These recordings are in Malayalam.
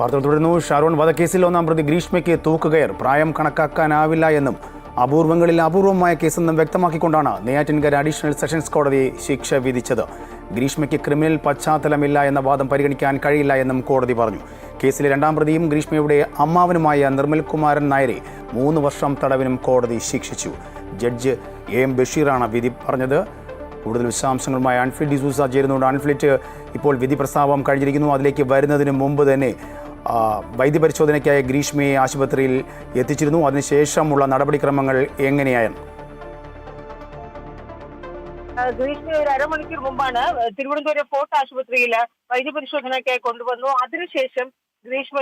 വാർത്തകൾ തുടരുന്നു ഷാരോൺ വധക്കേസിൽ ഒന്നാം പ്രതി ഗ്രീഷ്മയ്ക്ക് തൂക്കുകയർ പ്രായം കണക്കാക്കാനാവില്ല എന്നും അപൂർവങ്ങളിൽ അപൂർവമായ കേസെന്നും വ്യക്തമാക്കിക്കൊണ്ടാണ് നെയ്യാറ്റിൻകര അഡീഷണൽ സെഷൻസ് കോടതി ശിക്ഷ വിധിച്ചത്. ഗ്രീഷ്മയ്ക്ക് ക്രിമിനൽ പശ്ചാത്തലമില്ല എന്ന വാദം പരിഗണിക്കാൻ കഴിയില്ല എന്നും കോടതി പറഞ്ഞു. കേസിലെ രണ്ടാം പ്രതിയും ഗ്രീഷ്മയുടെ അമ്മാവനുമായ നിർമ്മൽ കുമാരൻ നായരെ മൂന്ന് വർഷം തടവിനും കോടതി ശിക്ഷിച്ചു. ജഡ്ജ് എ എം ബഷീറാണ് വിധി പറഞ്ഞത്. കൂടുതൽ വിശദാംശങ്ങളുമായി അൺഫിൽ ഡിസൂസ ചേരുന്നുണ്ട്. അൺഫ്ലിറ്റ് ഇപ്പോൾ വിധി പ്രസ്താവം കഴിഞ്ഞിരിക്കുന്നു. അതിലേക്ക് വരുന്നതിന് മുമ്പ് തന്നെ വൈദ്യപരിശോധനയ്ക്കായി ഗ്രീഷ്മയെ ആശുപത്രിയിൽ എത്തിച്ചിരുന്നു. അതിനുശേഷമുള്ള നടപടിക്രമങ്ങൾ എങ്ങനെയായിരുന്നു? ഗ്രീഷ്മ ഒരു അരമണിക്കൂർ മുമ്പാണ് തിരുവനന്തപുരം ഫോർട്ട് ആശുപത്രിയിൽ വൈദ്യപരിശോധനയ്ക്കായി കൊണ്ടുവന്നു. അതിനുശേഷം ഗ്രീഷ്മ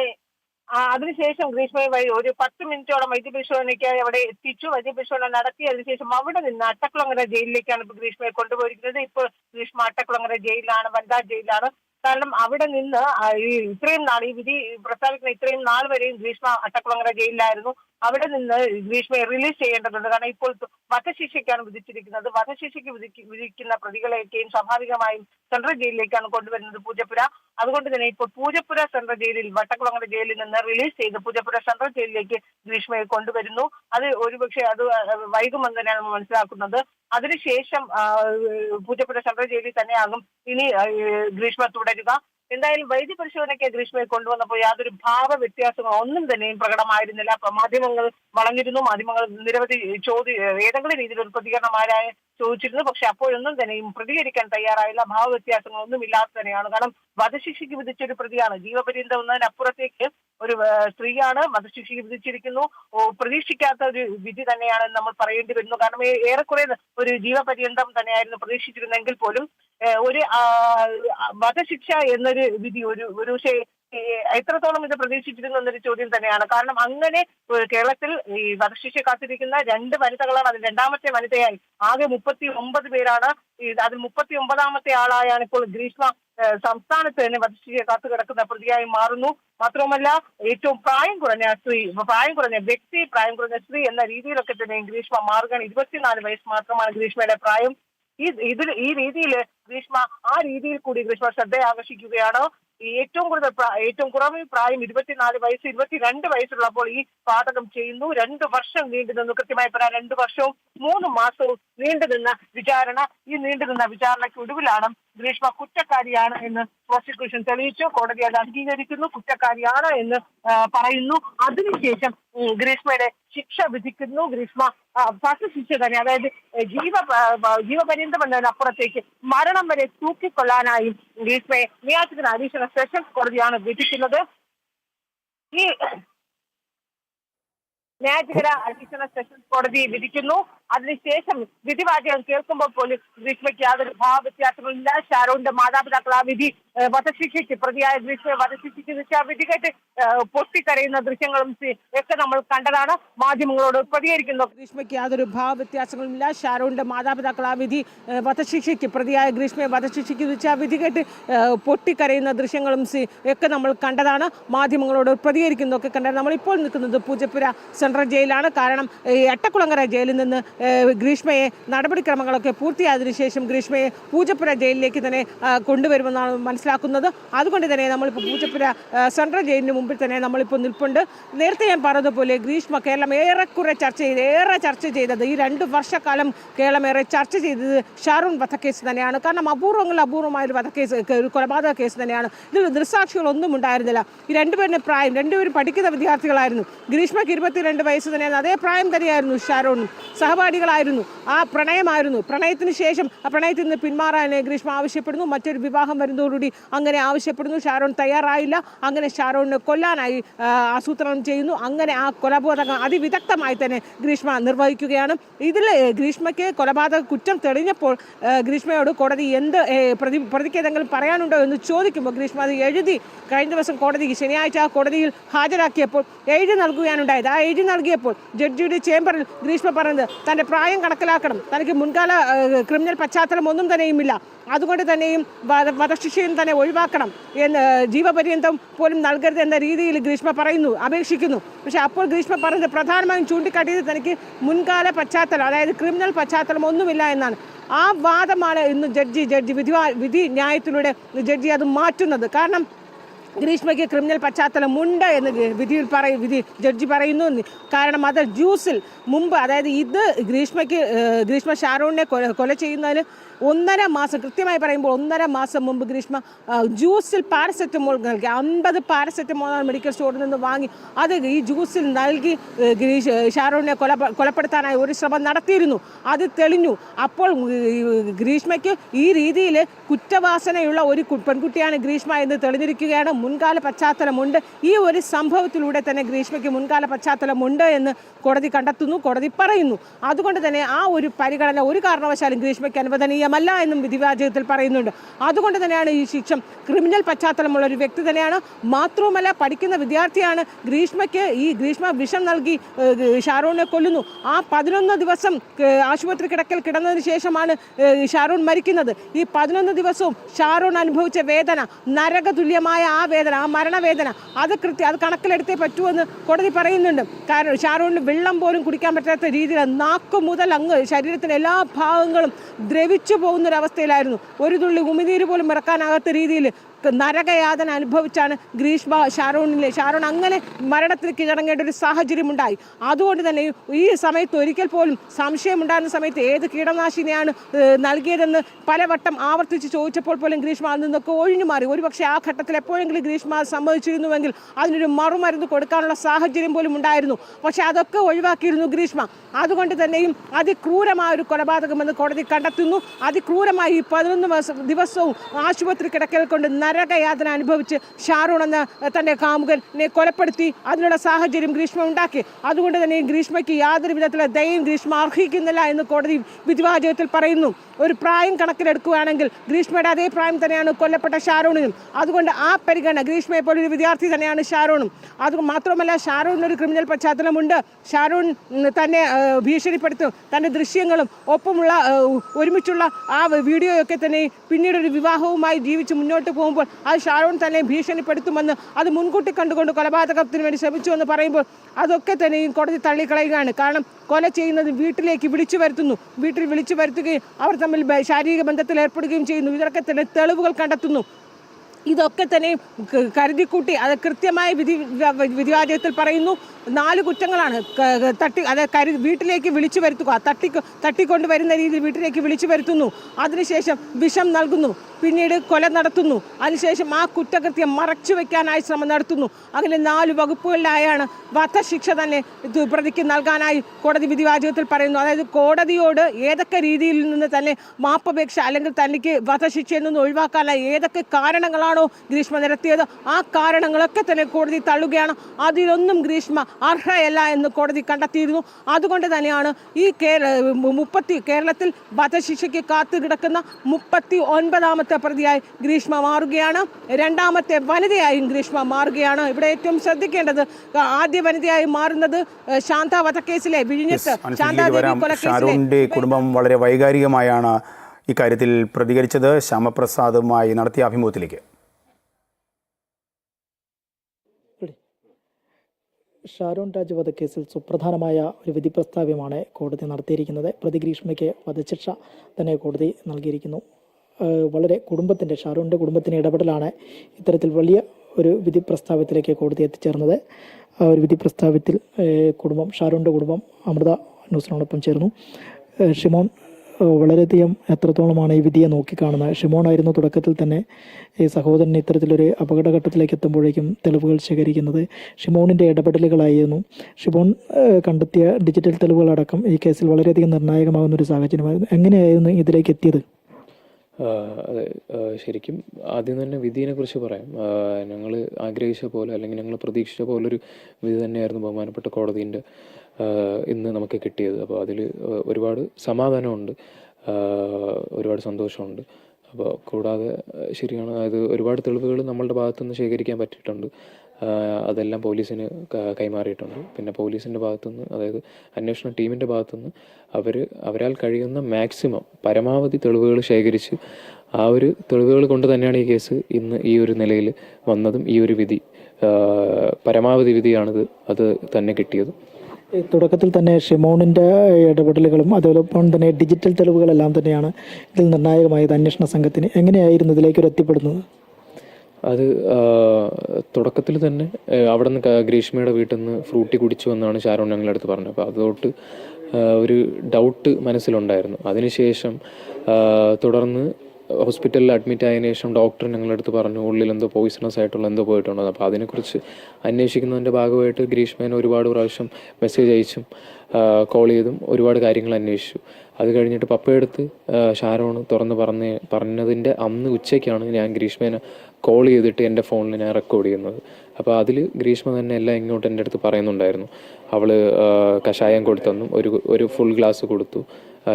അതിനുശേഷം ഗ്രീഷ്മയെ വഴി ഒരു പത്ത് മിനിറ്റോളം വൈദ്യപരിശോധനയ്ക്കായി അവിടെ എത്തിച്ചു. വൈദ്യപരിശോധന നടത്തി. അതിനുശേഷം അവിടെ നിന്ന് അട്ടക്കുളങ്ങര ജയിലിലേക്കാണ് ഇപ്പോൾ ഗ്രീഷ്മയെ കൊണ്ടുപോയിരിക്കുന്നത്. ഇപ്പോൾ ഗ്രീഷ്മ അട്ടക്കുളങ്ങര ജയിലിലാണ് വനിതാ ജയിലിലാണ് കാരണം അവിടെ നിന്ന് ഈ ഇത്രയും നാൾ ഈ വിധി പ്രസ്താവിക്കുന്ന ഇത്രയും നാൾ വരെയും ഗ്രീഷ്മ അട്ടക്കുളങ്ങര ജയിലിലായിരുന്നു. അവിടെ നിന്ന് ഗ്രീഷ്മയെ റിലീസ് ചെയ്യേണ്ടതുണ്ട്. കാരണം ഇപ്പോൾ വധശിക്ഷയ്ക്കാണ് വിധിച്ചിരിക്കുന്നത്. വധശിക്ഷയ്ക്ക് വിധിക്ക് വിധിക്കുന്ന പ്രതികളെയൊക്കെയും സ്വാഭാവികമായും സെൻട്രൽ ജയിലിലേക്കാണ് കൊണ്ടുവരുന്നത് പൂജപ്പുര. അതുകൊണ്ട് തന്നെ ഇപ്പോൾ പൂജപ്പുര സെൻട്രൽ ജയിലിൽ വട്ടക്കുളങ്ങര ജയിലിൽ നിന്ന് റിലീസ് ചെയ്ത് പൂജപ്പുര സെൻട്രൽ ജയിലിലേക്ക് ഗ്രീഷ്മയെ കൊണ്ടുവരുന്നു. അത് ഒരുപക്ഷെ അത് വൈകുമെന്ന് തന്നെയാണ് മനസ്സിലാക്കുന്നത്. അതിനുശേഷം പൂജപ്പുര സെൻട്രൽ ജയിലിൽ തന്നെയാകും ഇനി ഗ്രീഷ്മ തുടരുക. എന്തായാലും വൈദ്യ പരിശോധനയ്ക്ക് ഗ്രീഷ്മയെ കൊണ്ടുവന്നപ്പോൾ യാതൊരു ഭാവ വ്യത്യാസങ്ങളോ ഒന്നും തന്നെയും പ്രകടമായിരുന്നില്ല. മാധ്യമങ്ങൾ വളഞ്ഞിരുന്നു മാധ്യമങ്ങൾ നിരവധി ചോദ്യ ഏതെങ്കിലും രീതിയിൽ ഒരു പ്രതികരണം ആരായ ചോദിച്ചിരുന്നു പക്ഷെ അപ്പോഴൊന്നും തന്നെയും പ്രതികരിക്കാൻ തയ്യാറായില്ല. ഭാവവ്യത്യാസങ്ങളൊന്നും ഇല്ലാത്ത തന്നെയാണ്. കാരണം വധശിക്ഷയ്ക്ക് വിധിച്ചൊരു പ്രതിയാണ്. ജീവപര്യന്തം എന്നതിനപ്പുറത്തേക്ക് ഒരു സ്ത്രീയാണ് വധശിക്ഷയ്ക്ക് വിധിച്ചിരിക്കുന്നു. പ്രതീക്ഷിക്കാത്ത ഒരു വിധി തന്നെയാണ് നമ്മൾ പറയേണ്ടി വരുന്നു. കാരണം ഏറെക്കുറെ ഒരു ജീവപര്യന്തം തന്നെയായിരുന്നു പ്രതീക്ഷിച്ചിരുന്നെങ്കിൽ പോലും ഒരു വധശിക്ഷ എന്നൊരു വിധി ഒരു ഒരു പക്ഷേ എത്രത്തോളം ഇത് പ്രതീക്ഷിച്ചിരുന്നു എന്നൊരു ചോദ്യം തന്നെയാണ്. കാരണം അങ്ങനെ കേരളത്തിൽ ഈ വധശിക്ഷ കാത്തിരിക്കുന്ന രണ്ട് വനിതകളാണ് അതിൽ രണ്ടാമത്തെ വനിതയായി. ആകെ മുപ്പത്തി ഒമ്പത് പേരാണ് അതിൽ മുപ്പത്തി ഒമ്പതാമത്തെ ആളായാണ് ഇപ്പോൾ ഗ്രീഷ്മ സംസ്ഥാനത്ത് തന്നെ വധശിക്ഷ കാത്തു കിടക്കുന്ന പ്രതിയായി മാറുന്നു. മാത്രവുമല്ല ഏറ്റവും പ്രായം കുറഞ്ഞ സ്ത്രീ പ്രായം കുറഞ്ഞ വ്യക്തി പ്രായം കുറഞ്ഞ സ്ത്രീ എന്ന രീതിയിലൊക്കെ തന്നെ ഗ്രീഷ്മ മാറുകയാണ്. ഇരുപത്തിനാല് വയസ്സ് മാത്രമാണ് ഗ്രീഷ്മയുടെ പ്രായം. ഈ ഇതിൽ ഈ രീതിയിൽ ഗ്രീഷ്മ ആ രീതിയിൽ കൂടി ഗ്രീഷ്മ ശ്രദ്ധ ആകർഷിക്കുകയാണ് ഏറ്റവും കൂടുതൽ ഏറ്റവും കുറവ് പ്രായം ഇരുപത്തിനാല് വയസ്സ് ഇരുപത്തിരണ്ട് വയസ്സുള്ളപ്പോൾ ഈ പാതകം ചെയ്യുന്നു. രണ്ട് വർഷം നീണ്ടു നിന്നു. കൃത്യമായി പറയാൻ രണ്ട് വർഷവും മൂന്ന് മാസവും നീണ്ടു നിന്ന വിചാരണ. ഈ നീണ്ടു നിന്ന വിചാരണയ്ക്ക് ഒടുവിലാണ് ഗ്രീഷ്മ കുറ്റക്കാരിയാണ് എന്ന് പ്രോസിക്യൂഷൻ തെളിയിച്ചു. കോടതി അത് അംഗീകരിക്കുന്നു കുറ്റക്കാരിയാണ് എന്ന് പറയുന്നു. അതിനുശേഷം ഗ്രീഷ്മയുടെ ശിക്ഷ വിധിക്കുന്നു ഗ്രീഷ്മ വധശിക്ഷ തന്നെ അതായത് ജീവ ആ, ആ, ജീവപര്യന്തം എന്നതിനപ്പുറത്തേക്ക് മരണം വരെ തൂക്കിക്കൊള്ളാനായി ഗ്രീഷ്മയെ നിയാസിക്കുന്ന അഡീഷണൽ സെഷൻസ് കോടതിയാണ് വിധിക്കുന്നത് ഈ ന്യായാധികര അഡീഷണൽ സെഷൻസ് കോടതി വിധിക്കുന്നു അതിനുശേഷം വിധിവാചകം കേൾക്കുമ്പോൾ പോലും ഗ്രീഷ്മയ്ക്ക് യാതൊരു ഭാവവ്യത്യാസങ്ങളില്ല ഷാരോണിന്റെ മാതാപിതാക്കൾ ആ വിധി വധശിക്ഷിച്ച് പ്രതിയായ ഗ്രീഷ്മയെ വധശിക്ഷിച്ച് ആ വിധി കേട്ട് പൊട്ടിക്കരയുന്ന ദൃശ്യങ്ങളും ഒക്കെ നമ്മൾ കണ്ടതാണ്. മാധ്യമങ്ങളോട് പ്രതികരിക്കുന്നു. ഗ്രീഷ്മയ്ക്ക് യാതൊരു ഭാവ വ്യത്യാസങ്ങളുമില്ല ഷാരോണിന്റെ മാതാപിതാക്കൾ ആ വിധി വധശിക്ഷിച്ച് പ്രതിയായ ഗ്രീഷ്മയെ വധശിക്ഷയ്ക്ക് വിധിച്ച ആ വിധി കേട്ട് പൊട്ടിക്കരയുന്ന ദൃശ്യങ്ങളും ഒക്കെ നമ്മൾ കണ്ടതാണ്. മാധ്യമങ്ങളോട് പ്രതികരിക്കുന്നതൊക്കെ കണ്ടത് നമ്മളിപ്പോൾ നിൽക്കുന്നത് പൂജപ്പുര സെൻട്രൽ ജയിലാണ്. കാരണം എട്ടക്കുളങ്ങര ജയിലിൽ നിന്ന് ഗ്രീഷ്മയെ നടപടിക്രമങ്ങളൊക്കെ പൂർത്തിയായതിനു ശേഷം ഗ്രീഷ്മയെ പൂജപ്പുര ജയിലിലേക്ക് തന്നെ കൊണ്ടുവരുമെന്നാണ് മനസ്സിലാക്കുന്നത്. അതുകൊണ്ട് തന്നെ നമ്മളിപ്പോൾ പൂജപ്പുര സെൻട്രൽ ജയിലിന് മുമ്പിൽ തന്നെ നമ്മളിപ്പോൾ നിൽപ്പുണ്ട്. നേരത്തെ ഞാൻ പറഞ്ഞതുപോലെ ഗ്രീഷ്മ കേരളം ഏറെക്കുറെ ചർച്ച ചെയ്ത് ഏറെ ചർച്ച ചെയ്തത് ഈ രണ്ട് വർഷക്കാലം കേരളം ഏറെ ചർച്ച ചെയ്തത് ഷാറൂൺ വധക്കേസ് തന്നെയാണ്. കാരണം അപൂർവങ്ങൾ അപൂർവമായ ഒരു വധക്കേസ് ഒരു കൊലപാതക കേസ് തന്നെയാണ്. ഇതിൽ ദൃസാക്ഷികളൊന്നും ഉണ്ടായിരുന്നില്ല. ഈ രണ്ടുപേരുടെ പ്രായം രണ്ടുപേരും പഠിക്കുന്ന വിദ്യാർത്ഥികളായിരുന്നു. ഗ്രീഷ്മയ്ക്ക് ഇരുപത്തിരണ്ട് വയസ്സ് തന്നെയായിരുന്നു. അതേ പ്രായം തന്നെയായിരുന്നു ഷാരോണും സഹപാഠികളായിരുന്നു ആ പ്രണയമായിരുന്നു. പ്രണയത്തിന് ശേഷം ആ പ്രണയത്തിൽ നിന്ന് പിന്മാറാൻ ഗ്രീഷ്മ ആവശ്യപ്പെടുന്നു. മറ്റൊരു വിവാഹം വരുന്നതോടുകൂടി അങ്ങനെ ആവശ്യപ്പെടുന്നു. ഷാരോൺ തയ്യാറായില്ല. അങ്ങനെ ഷാരോണിനെ കൊല്ലാനായി ആസൂത്രണം ചെയ്യുന്നു. അങ്ങനെ ആ കൊലപാതകം അതിവിദഗ്ധമായി തന്നെ ഗ്രീഷ്മ നിർവഹിക്കുകയാണ്. ഇതിൽ ഗ്രീഷ്മയ്ക്ക് കൊലപാതക കുറ്റം തെളിഞ്ഞപ്പോൾ ഗ്രീഷ്മയോട് കോടതി എന്ത് പ്രതി പ്രതിക്ക് പറയാനുണ്ടോ എന്ന് ചോദിക്കുമ്പോൾ ഗ്രീഷ്മ അത് എഴുതി കഴിഞ്ഞ ദിവസം കോടതിക്ക് ശനിയാഴ്ച ആ കോടതിയിൽ ഹാജരാക്കിയപ്പോൾ എഴുതി നൽകുകയാണുണ്ടായത്. ആ എഴുതി നൽകിയപ്പോൾ ജഡ്ജിയുടെ ചേംബറിൽ ഗ്രീഷ്മ പറഞ്ഞത് തന്റെ പ്രായം കണക്കിലാക്കണം. തനിക്ക് മുൻകാല ക്രിമിനൽ പശ്ചാത്തലം ഒന്നും തന്നെയുമില്ല. അതുകൊണ്ട് തന്നെയും വധ- വധശിക്ഷയും തന്നെ ഒഴിവാക്കണം എന്ന് ജീവപര്യന്തം പോലും നൽകരുത് എന്ന രീതിയിൽ ഗ്രീഷ്മ പറയുന്നു അപേക്ഷിക്കുന്നു. പക്ഷേ അപ്പോൾ ഗ്രീഷ്മ പറഞ്ഞത് പ്രധാനമായും ചൂണ്ടിക്കാട്ടിയത് തനിക്ക് മുൻകാല പശ്ചാത്തലം അതായത് ക്രിമിനൽ പശ്ചാത്തലം ഒന്നുമില്ല എന്നാണ്. ആ വാദമാണ് ഇന്ന് ജഡ്ജി ജഡ്ജി വിധി വിധി ന്യായത്തിലൂടെ ജഡ്ജി അത് മാറ്റുന്നത്. കാരണം ഗ്രീഷ്മയ്ക്ക് ക്രിമിനൽ പശ്ചാത്തലമുണ്ട് എന്ന് വിധിയിൽ പറയും വിധി ജഡ്ജി പറയുന്നു കാരണം അത് ജ്യൂസിൽ മുമ്പ് അതായത് ഇത് ഗ്രീഷ്മയ്ക്ക് ഗ്രീഷ്മ ഷാരൂണിനെ കൊല ചെയ്യുന്നതിന് ഒന്നര മാസം കൃത്യമായി പറയുമ്പോൾ ഒന്നര മാസം മുമ്പ് ഗ്രീഷ്മ ജ്യൂസിൽ പാരസെറ്റമോൾ നൽകി അമ്പത് പാരസെറ്റമോൾ മെഡിക്കൽ സ്റ്റോറിൽ നിന്ന് വാങ്ങി. അത് ഈ ജ്യൂസിൽ നൽകി ഗ്രീഷ് ഷാറൂണിനെ കൊല കൊലപ്പെടുത്താനായി ഒരു ശ്രമം നടത്തിയിരുന്നു. അത് തെളിഞ്ഞു. അപ്പോൾ ഗ്രീഷ്മയ്ക്ക് ഈ രീതിയിൽ കുറ്റവാസനയുള്ള ഒരു പെൺകുട്ടിയാണ് ഗ്രീഷ്മ എന്ന് തെളിഞ്ഞിരിക്കുകയാണ്. മുൻകാല പശ്ചാത്തലമുണ്ട്. ഈ ഒരു സംഭവത്തിലൂടെ തന്നെ ഗ്രീഷ്മയ്ക്ക് മുൻകാല പശ്ചാത്തലമുണ്ട് എന്ന് കോടതി കണ്ടെത്തുന്നു കോടതി പറയുന്നു. അതുകൊണ്ട് തന്നെ ആ ഒരു പരിഗണന ഒരു കാരണവശാലും ഗ്രീഷ്മയ്ക്ക് അനുവദനീയമല്ല എന്നും വിധിവാചകത്തിൽ പറയുന്നുണ്ട്. അതുകൊണ്ട് തന്നെയാണ് ഈ ശിക്ഷ ക്രിമിനൽ പശ്ചാത്തലമുള്ള ഒരു വ്യക്തി തന്നെയാണ് മാത്രവുമല്ല പഠിക്കുന്ന വിദ്യാർത്ഥിയാണ് ഗ്രീഷ്മയ്ക്ക് ഈ ഗ്രീഷ്മ വിഷം നൽകി ഷാറൂണിനെ കൊല്ലുന്നു. ആ പതിനൊന്ന് ദിവസം ആശുപത്രി കിടക്കൽ കിടന്നതിന് ശേഷമാണ് ഷാറൂൺ മരിക്കുന്നത്. ഈ പതിനൊന്ന് ദിവസവും ഷാരൂൺ അനുഭവിച്ച വേദന നരകതുല്യമായ ആ വേദന ആ മരണവേദന അത് കൃത്യ അത് കണക്കിലെടുത്തേ പറ്റുമെന്ന് കോടതി പറയുന്നുണ്ട്. കാരണം ഷാരൂണിന് വെള്ളം പോലും കുടിക്കാൻ പറ്റാത്ത രീതിയിൽ നാക്കു മുതൽ അങ്ങ് ശരീരത്തിന്റെ എല്ലാ ഭാഗങ്ങളും ദ്രവിച്ചു പോകുന്നൊരവസ്ഥയിലായിരുന്നു. ഒരു തുള്ളി ഉമിനീര് പോലും ഇറക്കാനാകാത്ത രീതിയിൽ നരകയാതന അനുഭവിച്ചാണ് ഗ്രീഷ്മ ഷാരോണിലെ ഷാരോൺ അങ്ങനെ മരണത്തിൽ കീഴടങ്ങേണ്ട ഒരു സാഹചര്യം ഉണ്ടായി അതുകൊണ്ട് തന്നെ ഈ സമയത്ത് ഒരിക്കൽ പോലും സംശയമുണ്ടായിരുന്ന സമയത്ത് ഏത് കീടനാശിനിയാണ് നൽകിയതെന്ന് പലവട്ടം ആവർത്തിച്ച് ചോദിച്ചപ്പോൾ പോലും ഗ്രീഷ്മ അതിൽ നിന്നൊക്കെ ഒഴിഞ്ഞു മാറി. ഒരുപക്ഷെ ആ ഘട്ടത്തിൽ എപ്പോഴെങ്കിലും ഗ്രീഷ്മ സമ്മതിച്ചിരുന്നുവെങ്കിൽ അതിനൊരു മറുമരുന്ന് കൊടുക്കാനുള്ള സാഹചര്യം പോലും ഉണ്ടായിരുന്നു. പക്ഷെ അതൊക്കെ ഒഴിവാക്കിയിരുന്നു ഗ്രീഷ്മ. അതുകൊണ്ട് തന്നെയും അതിക്രൂരമായ ഒരു കൊലപാതകമെന്ന് കോടതി കണ്ടെത്തുന്നു. അതിക്രൂരമായി ഈ പതിനൊന്ന് ദിവസം- ദിവസവും ആശുപത്രി കിടക്കൽ കൊണ്ട് നരകയാതന അനുഭവിച്ച് ഷാറൂൺ എന്ന തന്റെ കാമുകനെ കൊലപ്പെടുത്തി. അതിനുള്ള സാഹചര്യം ഗ്രീഷ്മ ഉണ്ടാക്കി. അതുകൊണ്ട് തന്നെ ഗ്രീഷ്മയ്ക്ക് യാതൊരു വിധത്തിലുള്ള ദയയും ഗ്രീഷ്മ അർഹിക്കുന്നില്ല എന്ന് കോടതി വിധിവാചകത്തിൽ പറയുന്നു. ഒരു പ്രായം കണക്കിലെടുക്കുകയാണെങ്കിൽ ഗ്രീഷ്മയുടെ അതേ പ്രായം തന്നെയാണ് കൊല്ലപ്പെട്ട ഷാറൂണിനും. അതുകൊണ്ട് ആ പരിഗണന ഗ്രീഷ്മയെ പോലെ ഒരു വിദ്യാർത്ഥി തന്നെയാണ് ഷാറൂണും. അത് മാത്രമല്ല ഷാറൂണിനൊരു ഒരു ക്രിമിനൽ പശ്ചാത്തലമുണ്ട്. ഷാറൂൺ തന്നെ ഭീഷണിപ്പെടുത്തും. തന്റെ ദൃശ്യങ്ങളും ഒപ്പമുള്ള ഒരുമിച്ചുള്ള ആ വീഡിയോയൊക്കെ തന്നെ പിന്നീട് ഒരു വിവാഹവുമായി ജീവിച്ച് മുന്നോട്ട് പോകുമ്പോൾ അത് ഷാരോൺ തന്നെ ഭീഷണിപ്പെടുത്തുമെന്ന് അത് മുൻകൂട്ടി കണ്ടുകൊണ്ട് കൊലപാതകത്തിന് വേണ്ടി ശ്രമിച്ചു എന്ന് പറയുമ്പോൾ അതൊക്കെ തന്നെ ഈ കോടതി തള്ളിക്കളയുകയാണ്. കാരണം കൊല ചെയ്യുന്നത് വീട്ടിലേക്ക് വിളിച്ചു വരുത്തുന്നു. വീട്ടിൽ വിളിച്ചു വരുത്തുകയും അവർ തമ്മിൽ ശാരീരിക ബന്ധത്തിൽ ഏർപ്പെടുകയും ചെയ്യുന്നു. ഇതൊക്കെ തന്നെ തെളിവുകൾ കണ്ടെത്തുന്നു. ഇതൊക്കെ തന്നെ കരുതിക്കൂട്ടി അത് കൃത്യമായ വിധി വിധിവാദ്യത്തിൽ പറയുന്നു. നാല് കുറ്റങ്ങളാണ്. തട്ടി അത് കരു വീട്ടിലേക്ക് വിളിച്ചു വരുത്തുക. തട്ടി തട്ടിക്കൊണ്ട് വരുന്ന രീതിയിൽ വീട്ടിലേക്ക് വിളിച്ചു വരുത്തുന്നു. അതിനുശേഷം വിഷം നൽകുന്നു. പിന്നീട് കൊല നടത്തുന്നു. അതിനുശേഷം ആ കുറ്റകൃത്യം മറച്ചു വെക്കാനായി ശ്രമം നടത്തുന്നു. അങ്ങനെ നാല് വകുപ്പുകളിലായാണ് വധശിക്ഷ തന്നെ പ്രതിക്ക് നൽകാനായി കോടതി വിധിവാചകത്തിൽ പറയുന്നു. അതായത് കോടതിയോട് ഏതൊക്കെ രീതിയിൽ നിന്ന് തന്നെ മാപ്പപേക്ഷ അല്ലെങ്കിൽ തനിക്ക് വധശിക്ഷയിൽ നിന്ന് ഒഴിവാക്കാനായി ഏതൊക്കെ കാരണങ്ങളാണോ ഗ്രീഷ്മ നിരത്തിയത്? ആ കാരണങ്ങളൊക്കെ തന്നെ കോടതി തള്ളുകയാണ്. അതിലൊന്നും ഗ്രീഷ്മ അർഹയല്ല എന്ന് കോടതി കണ്ടെത്തിയിരുന്നു. അതുകൊണ്ട് തന്നെയാണ് ഈ കേരള മുപ്പത്തി കേരളത്തിൽ വധശിക്ഷയ്ക്ക് കാത്തു കിടക്കുന്ന മുപ്പത്തി ഒൻപതാമത്തെ പ്രതിയായി ഗ്രീഷ്മ മാറുകയാണ്. രണ്ടാമത്തെ വനിതയായും ഗ്രീഷ്മ മാറുകയാണ്. ഇവിടെ ഏറ്റവും ശ്രദ്ധിക്കേണ്ടത് ആദ്യ വനിതയായി മാറുന്നത് ശാന്ത വധക്കേസിലെ വിഴിഞ്ഞത്ത് ശാന്താദേവി കുടുംബം വളരെ വൈകാരികമായാണ് ഇക്കാര്യത്തിൽ പ്രതികരിച്ചത്. ശ്യാമപ്രസാദുമായി നടത്തിയ അഭിമുഖത്തിലേക്ക്. ഷാരോൺ രാജ് വധക്കേസിൽ സുപ്രധാനമായ ഒരു വിധി പ്രസ്താവ്യമാണ് കോടതി നടത്തിയിരിക്കുന്നത്. പ്രതി ഗ്രീഷ്മയ്ക്ക് വധശിക്ഷ തന്നെ കോടതി നൽകിയിരിക്കുന്നു. വളരെ കുടുംബത്തിന്റെ ഷാരോണിന്റെ കുടുംബത്തിന്റെ ഇടപെടലാണ് ഇത്തരത്തിൽ വലിയ ഒരു വിധി പ്രസ്താവത്തിലേക്ക് കോടതി എത്തിച്ചേർന്നത്. ഒരു വിധി പ്രസ്താവത്തിൽ കുടുംബം ഷാരോണിന്റെ കുടുംബം അമൃത ന്യൂസിനോടൊപ്പം ചേർന്നു. ഷിമോൻ വളരെയധികം എത്രത്തോളമാണ് ഈ വിധിയെ നോക്കിക്കാണുന്നത്. ഷിമോണായിരുന്നു തുടക്കത്തിൽ തന്നെ ഈ സഹോദരൻ ഇത്തരത്തിലൊരു അപകടഘട്ടത്തിലേക്ക് എത്തുമ്പോഴേക്കും തെളിവുകൾ ശേഖരിക്കുന്നത്. ഷിമോണിന്റെ ഇടപെടലുകളായിരുന്നു. ഷിമോൺ കണ്ടെത്തിയ ഡിജിറ്റൽ തെളിവുകളടക്കം ഈ കേസിൽ വളരെയധികം നിർണായകമാകുന്ന ഒരു സാഹചര്യമായിരുന്നു. എങ്ങനെയായിരുന്നു ഇതിലേക്ക് എത്തിയത്? അതെ ശരിക്കും ആദ്യം തന്നെ വിധിയെ കുറിച്ച് പറയാം ഞങ്ങൾ ആഗ്രഹിച്ച പോലെ അല്ലെങ്കിൽ ഞങ്ങൾ പ്രതീക്ഷിച്ച പോലെ ഒരു വിധി തന്നെയായിരുന്നു ബഹുമാനപ്പെട്ട കോടതിന്റെ. ഇന്ന് നമുക്ക് കിട്ടിയത്. അപ്പോൾ അതിൽ ഒരുപാട് സമാധാനമുണ്ട്. ഒരുപാട് സന്തോഷമുണ്ട്. അപ്പോൾ കൂടാതെ ശരിയാണ് അതായത് ഒരുപാട് തെളിവുകൾ നമ്മളുടെ ഭാഗത്തുനിന്ന് ശേഖരിക്കാൻ പറ്റിയിട്ടുണ്ട്. അതെല്ലാം പോലീസിന് കൈമാറിയിട്ടുണ്ട്. പിന്നെ പോലീസിന്റെ ഭാഗത്തുനിന്ന് അതായത് അന്വേഷണ ടീമിന്റെ ഭാഗത്തുനിന്ന് അവർ അവരാൽ കഴിയുന്ന മാക്സിമം പരമാവധി തെളിവുകൾ ശേഖരിച്ച് ആ ഒരു തെളിവുകൾ കൊണ്ട് തന്നെയാണ് ഈ കേസ് ഇന്ന് ഈ ഒരു നിലയിൽ വന്നതും ഈ ഒരു വിധി. പരമാവധി വിധിയാണിത്. അത് തന്നെ കിട്ടിയത്. തുടക്കത്തിൽ തന്നെ ഷിമോണിന്റെ ഇടപെടലുകളും അതോടൊപ്പം തന്നെ ഡിജിറ്റൽ തെളിവുകളെല്ലാം തന്നെയാണ് ഇതിൽ നിർണായകമായത് അന്വേഷണ സംഘത്തിന്. എങ്ങനെയായിരുന്നു ഇതിലേക്ക് ഒരു എത്തിപ്പെടുന്നത്? അത് തുടക്കത്തിൽ തന്നെ അവിടെ നിന്ന് ഗ്രീഷ്മയുടെ വീട്ടിൽ നിന്ന് ഫ്രൂട്ടി കുടിച്ചു എന്നാണ് ഷാരോൺ ഞങ്ങളുടെ അടുത്ത് പറഞ്ഞത്. അപ്പോൾ അതോട്ട് ഒരു ഡൗട്ട് മനസ്സിലുണ്ടായിരുന്നു. അതിനുശേഷം തുടർന്ന് ഹോസ്പിറ്റലിൽ അഡ്മിറ്റ് ആയതിനു ശേഷം ഡോക്ടർ ഞങ്ങളുടെ അടുത്ത് പറഞ്ഞു ഉള്ളിൽ എന്തോ പോയിസണസ് ആയിട്ടുള്ള എന്തോ പോയിട്ടുണ്ടോ. അപ്പോൾ അതിനെക്കുറിച്ച് അന്വേഷിക്കുന്നതിന്റെ ഭാഗമായിട്ട് ഗ്രീഷ്മേനെ ഒരുപാട് പ്രാവശ്യം മെസ്സേജ് അയച്ചും കോൾ ചെയ്തും ഒരുപാട് കാര്യങ്ങൾ അന്വേഷിച്ചു. അത് കഴിഞ്ഞിട്ട് പപ്പയെടുത്ത് ഷാരോൺ തുറന്ന് പറഞ്ഞ് പറഞ്ഞതിന്റെ അന്ന് ഉച്ചയ്ക്കാണ് ഞാൻ ഗ്രീഷ്മേനെ കോൾ ചെയ്തിട്ട് എന്റെ ഫോണിൽ ഞാൻ റെക്കോർഡ് ചെയ്യുന്നത്. അപ്പോൾ അതിൽ ഗ്രീഷ്മ തന്നെ എല്ലാം ഇങ്ങോട്ട് എന്റെ അടുത്ത് പറയുന്നുണ്ടായിരുന്നു. അവൾ കഷായം കൊടുത്തെന്നും ഒരു ഒരു ഫുൾ ഗ്ലാസ് കൊടുത്തു.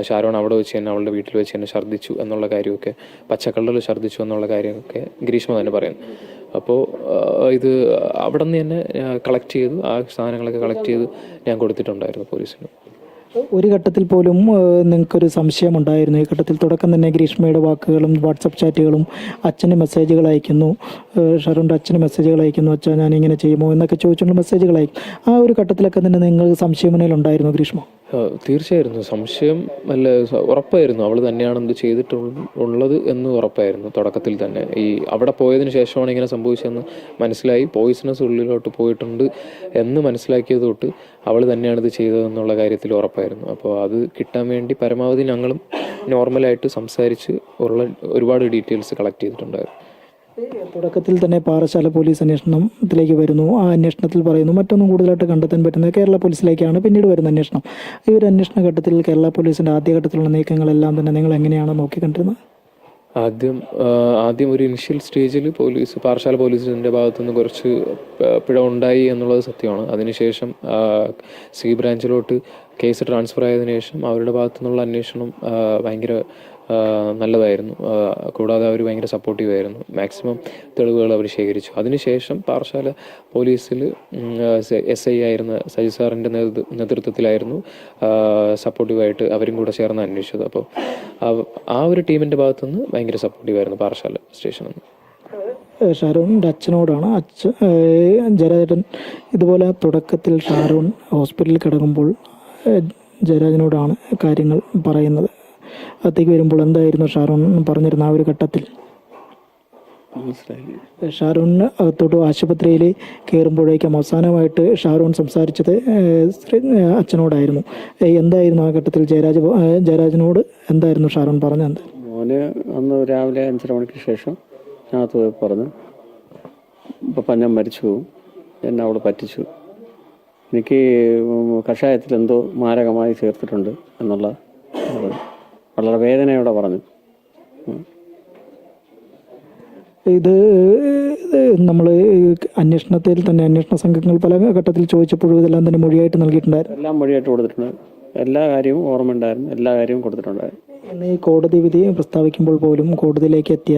ഷാരോൺ അവിടെ വെച്ച് തന്നെ അവളുടെ വീട്ടിൽ വെച്ച് തന്നെ ഛർദ്ദിച്ചു എന്നുള്ള കാര്യമൊക്കെ പച്ചക്കള്ളറിൽ ഛർദ്ദിച്ചു എന്നുള്ള കാര്യമൊക്കെ ഗ്രീഷ്മ തന്നെ പറയുന്നു. അപ്പോൾ ഇത് അവിടെ നിന്ന് തന്നെ കളക്ട് ചെയ്തു ആ സാധനങ്ങളൊക്കെ കളക്ട് ചെയ്ത് ഞാൻ കൊടുത്തിട്ടുണ്ടായിരുന്നു പോലീസിന്. ഒരു ഘട്ടത്തിൽ പോലും നിങ്ങൾക്കൊരു സംശയമുണ്ടായിരുന്നു ഈ ഘട്ടത്തിൽ തുടക്കം തന്നെ ഗ്രീഷ്മയുടെ വാക്കുകളും വാട്സപ്പ് ചാറ്റുകളും അച്ഛന് മെസ്സേജുകൾ അയക്കുന്നു. ഏഹ്, ഷാരൂന്റെ അച്ഛന് മെസ്സേജുകൾ അയക്കുന്നു അച്ഛാ ഞാൻ ഇങ്ങനെ ചെയ്യുമോ? എന്നൊക്കെ ചോദിച്ചുകൊണ്ട് മെസ്സേജുകൾ അയക്കും. ആ ഒരു ഘട്ടത്തിലൊക്കെ തന്നെ നിങ്ങൾ സംശയമുനയിലുണ്ടായിരുന്നു ഗ്രീഷ്മ? തീർച്ചയായിരുന്നു. സംശയം അല്ല ഉറപ്പായിരുന്നു. അവൾ തന്നെയാണ് ഇത് ചെയ്തിട്ടുള്ളത് എന്ന് ഉറപ്പായിരുന്നു തുടക്കത്തിൽ തന്നെ. ഈ അവിടെ പോയതിന് ശേഷമാണ് ഇങ്ങനെ സംഭവിച്ചതെന്ന് മനസ്സിലായി. പോയിസണസ് ഉള്ളിലോട്ട് പോയിട്ടുണ്ട് എന്ന് മനസ്സിലാക്കിയത് തൊട്ട് അവൾ തന്നെയാണ് ഇത് ചെയ്തതെന്നുള്ള കാര്യത്തിൽ ഉറപ്പായിരുന്നു. അപ്പോൾ അത് കിട്ടാൻ വേണ്ടി പരമാവധി ഞങ്ങളും നോർമലായിട്ട് സംസാരിച്ച് ഉള്ള ഒരുപാട് ഡീറ്റെയിൽസ് കളക്ട് ചെയ്തിട്ടുണ്ടായിരുന്നു. തുടക്കത്തിൽ തന്നെ പാറശാല പോലീസ് അന്വേഷണത്തിലേക്ക് വരുന്നു. ആ അന്വേഷണത്തിൽ പറയുന്നു മറ്റൊന്നും കൂടുതലായിട്ട് കണ്ടെത്താൻ പറ്റുന്നത് കേരള പോലീസിലേക്കാണ് പിന്നീട് വരുന്ന അന്വേഷണം. ഈ ഒരു അന്വേഷണ ഘട്ടത്തിൽ കേരള പോലീസിന്റെ ആദ്യഘട്ടത്തിലുള്ള നീക്കങ്ങളെല്ലാം തന്നെ നിങ്ങൾ എങ്ങനെയാണ് നോക്കിക്കണ്ടിരുന്നത്? ആദ്യം ആദ്യം ഒരു ഇനിഷ്യൽ സ്റ്റേജിൽ പോലീസ് പാറശാല പോലീസിന്റെ ഭാഗത്തുനിന്ന് കുറച്ച് പിഴവുണ്ടായി എന്നുള്ളത് സത്യമാണ്. അതിനുശേഷം സി ബ്രാഞ്ചിലോട്ട് കേസ് ട്രാൻസ്ഫർ ആയതിനു ശേഷം അവരുടെ ഭാഗത്തു നിന്നുള്ള അന്വേഷണം ഭയങ്കര നല്ലതായിരുന്നു. കൂടാതെ അവർ ഭയങ്കര സപ്പോർട്ടീവ് ആയിരുന്നു. മാക്സിമം തെളിവുകൾ അവർ ശേഖരിച്ചു. അതിനുശേഷം പാറശാല പോലീസിൽ എസ് ഐ ആയിരുന്ന സജി സാറിന്റെ നേതൃത്വത്തിലായിരുന്നു സപ്പോർട്ടീവായിട്ട് അവരും കൂടെ ചേർന്ന് അന്വേഷിച്ചത്. അപ്പോൾ ആ ഒരു ടീമിന്റെ ഭാഗത്തുനിന്ന് ഭയങ്കര സപ്പോർട്ടീവായിരുന്നു പാറശാല സ്റ്റേഷനിൽ നിന്ന്. ഷാരൂണിന്റെ അച്ഛനോടാണ്. അച്ഛൻ ജയരാജൻ ഇതുപോലെ തുടക്കത്തിൽ ഷാരൂൺ ഹോസ്പിറ്റലിൽ കിടക്കുമ്പോൾ ജയരാജനോടാണ് കാര്യങ്ങൾ പറയുന്നത്. അകത്തേക്ക് വരുമ്പോൾ എന്തായിരുന്നു ഷാറൂൺ പറഞ്ഞിരുന്ന ആ ഒരു ഘട്ടത്തിൽ? ഷാരൂണിന് അകത്തോട്ട് ആശുപത്രിയിൽ കയറുമ്പോഴേക്കും അവസാനമായിട്ട് ഷാരൂൺ സംസാരിച്ചത് അച്ഛനോടായിരുന്നു. എന്തായിരുന്നു ആ ഘട്ടത്തിൽ? ജയരാജ് ജയരാജനോട് എന്തായിരുന്നു ഷാരൂൺ പറഞ്ഞത്? മോന് അന്ന് രാവിലെ അഞ്ചര മണിക്ക് ശേഷം ഞാനകത്ത് പോയി പറഞ്ഞു. പപ്പ ഞാൻ മരിച്ചു പോകും എന്നെ അവൾ പറ്റിച്ചു. എനിക്ക് കഷായത്തിൽ എന്തോ മാരകമായി ചേർത്തിട്ടുണ്ട് എന്നുള്ള വളരെ വേദനയോടെ പറഞ്ഞു. ഇത് നമ്മൾ അന്വേഷണത്തിൽ തന്നെ അന്വേഷണ സംഘങ്ങൾ പല ഘട്ടത്തിൽ ചോദിച്ചപ്പോഴും ഇതെല്ലാം തന്നെ മൊഴിയായിട്ട് നൽകിയിട്ടുണ്ടായിരുന്നു. എല്ലാം മൊഴിയായിട്ട് കൊടുത്തിട്ടുണ്ട്. എല്ലാ കാര്യവും ഓർമ്മയുണ്ടായിരുന്നു. എല്ലാ കാര്യവും കൊടുത്തിട്ടുണ്ടായിരുന്നു. ഇന്ന് ഈ കോടതി വിധി പ്രസ്താവിക്കുമ്പോൾ പോലും കോടതിയിലേക്ക് എത്തിയ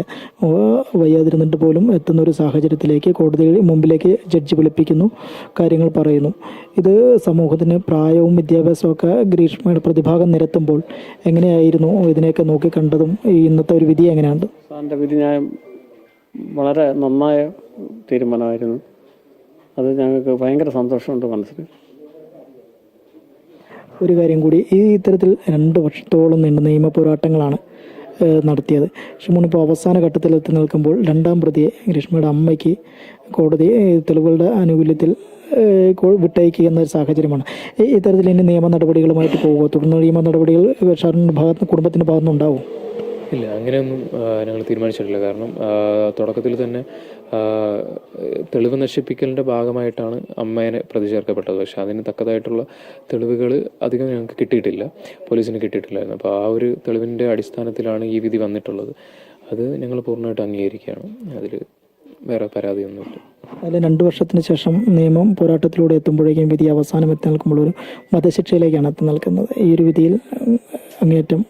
വയ്യാതിരുന്നിട്ട് പോലും എത്തുന്ന ഒരു സാഹചര്യത്തിലേക്ക് കോടതി മുമ്പിലേക്ക് ജഡ്ജി വിളിപ്പിക്കുന്നു കാര്യങ്ങൾ പറയുന്നു. ഇത് സമൂഹത്തിന് പ്രായവും വിദ്യാഭ്യാസവും ഒക്കെ ഗ്രീഷ്മയുടെ പ്രതിഭാഗം നിരത്തുമ്പോൾ എങ്ങനെയായിരുന്നു ഇതിനെയൊക്കെ നോക്കിക്കണ്ടതും ഈ ഇന്നത്തെ ഒരു വിധി എങ്ങനെയാണ് സാറിന്റെ വിധി ഞാൻ വളരെ നന്നായ തീരുമാനമായിരുന്നു. അത് ഞങ്ങൾക്ക് ഭയങ്കര സന്തോഷമുണ്ട് മനസ്സിൽ. ഒരു കാര്യം കൂടി. ഈ ഇത്തരത്തിൽ രണ്ട് വർഷത്തോളം നീണ്ട നിയമ പോരാട്ടങ്ങളാണ് നടത്തിയത്. ഷിമോൻ ഇപ്പോൾ അവസാന ഘട്ടത്തിൽ എത്തി നിൽക്കുമ്പോൾ രണ്ടാം പ്രതിയെ ഗ്രീഷ്മയുടെ അമ്മയ്ക്ക് കോടതി തെളിവുകളുടെ ആനുകൂല്യത്തിൽ വിട്ടയക്കുക എന്നൊരു സാഹചര്യമാണ്. ഇത്തരത്തിൽ ഇനി നിയമ നടപടികളുമായിട്ട് പോകുക തുടർന്ന് നിയമ നടപടികൾ ഷാറിന്റെ ഭാഗത്ത് കുടുംബത്തിന്റെ ഭാഗത്തുനിന്നുണ്ടാവും? ഇല്ല അങ്ങനെയൊന്നും ഞങ്ങൾ തീരുമാനിച്ചിട്ടില്ല. കാരണം തുടക്കത്തിൽ തന്നെ തെളിവ് നശിപ്പിക്കലിന്റെ ഭാഗമായിട്ടാണ് അമ്മേനെ പ്രതി ചേർക്കപ്പെട്ടത് പക്ഷെ അതിന് തക്കതായിട്ടുള്ള തെളിവുകൾ അധികം ഞങ്ങൾക്ക് കിട്ടിയിട്ടില്ല. പോലീസിന് കിട്ടിയിട്ടില്ലായിരുന്നു. അപ്പോൾ ആ ഒരു തെളിവിന്റെ അടിസ്ഥാനത്തിലാണ് ഈ വിധി വന്നിട്ടുള്ളത്. അത് ഞങ്ങൾ പൂർണമായിട്ട് അംഗീകരിക്കുകയാണ്. അതിൽ വേറെ പരാതിയൊന്നുമില്ല. അതിൽ രണ്ട് വർഷത്തിന് ശേഷം നിയമം പോരാട്ടത്തിലൂടെ എത്തുമ്പോഴേക്കും വിധി അവസാനം എത്തി നിൽക്കുമ്പോൾ ഒരു വധശിക്ഷയിലേക്കാണ് എത്തി നിൽക്കുന്നത്. ഈ ഒരു വിധിയിൽ ഉം, അങ്ങേയറ്റം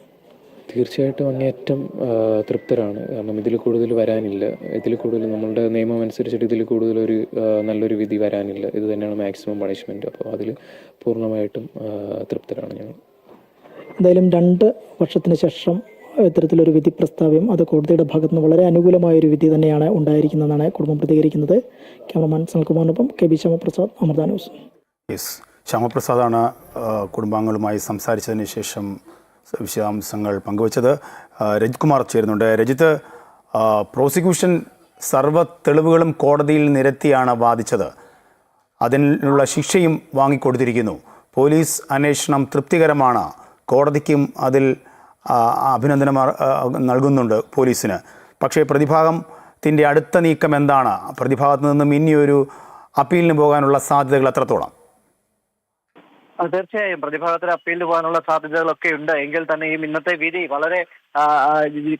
തീർച്ചയായിട്ടും അങ്ങേയറ്റം തൃപ്തരാണ്. കാരണം ഇതിൽ കൂടുതൽ വരാനില്ല. ഇതിൽ കൂടുതൽ നമ്മളുടെ നിയമം അനുസരിച്ചിട്ട് ഇതിൽ കൂടുതൽ ഒരു നല്ലൊരു വിധി വരാനില്ല. ഇത് തന്നെയാണ് മാക്സിമം പണിഷ്മെന്റ് അപ്പോൾ അതിൽ പൂർണമായിട്ടും തൃപ്തരാണ് ഞങ്ങൾ. എന്തായാലും രണ്ട് വർഷത്തിന് ശേഷം ഇത്തരത്തിലൊരു വിധി പ്രസ്താവ്യം അത് കോടതിയുടെ ഭാഗത്ത് നിന്ന് വളരെ അനുകൂലമായ ഒരു വിധി തന്നെയാണ് ഉണ്ടായിരിക്കുന്നതെന്നാണ് കുടുംബം പ്രതികരിക്കുന്നത്. Cameraman സുനിൽകുമാറിനൊപ്പം K B Shyamaprasad Amrita news. Yes. ശ്യാമപ്രസാദാണ് കുടുംബാംഗങ്ങളുമായി സംസാരിച്ചതിന് ശേഷം വിശദാംശങ്ങൾ പങ്കുവച്ചത് ആ, രജിത് കുമാർ ചേരുന്നുണ്ട്. രജിത്ത് പ്രോസിക്യൂഷൻ സർവ തെളിവുകളും കോടതിയിൽ നിരത്തിയാണ് വാദിച്ചത്. അതിനുള്ള ശിക്ഷയും വാങ്ങിക്കൊടുത്തിരിക്കുന്നു. പോലീസ് അന്വേഷണം തൃപ്തികരമാണ്. കോടതിക്കും അതിൽ അഭിനന്ദനം നൽകുന്നുണ്ട് പോലീസിന്. പക്ഷേ പ്രതിഭാഗത്തിന്റെ അടുത്ത നീക്കം എന്താണ്? പ്രതിഭാഗത്ത് നിന്നും ഇനിയൊരു അപ്പീലിന് പോകാനുള്ള സാധ്യതകൾ എത്രത്തോളം തീർച്ചയായും പ്രതിഭാഗത്തിന് അപ്പീൽ പോകാനുള്ള സാധ്യതകളൊക്കെ ഉണ്ട്. എങ്കിൽ തന്നെ ഈ ഇന്നത്തെ വിധി വളരെ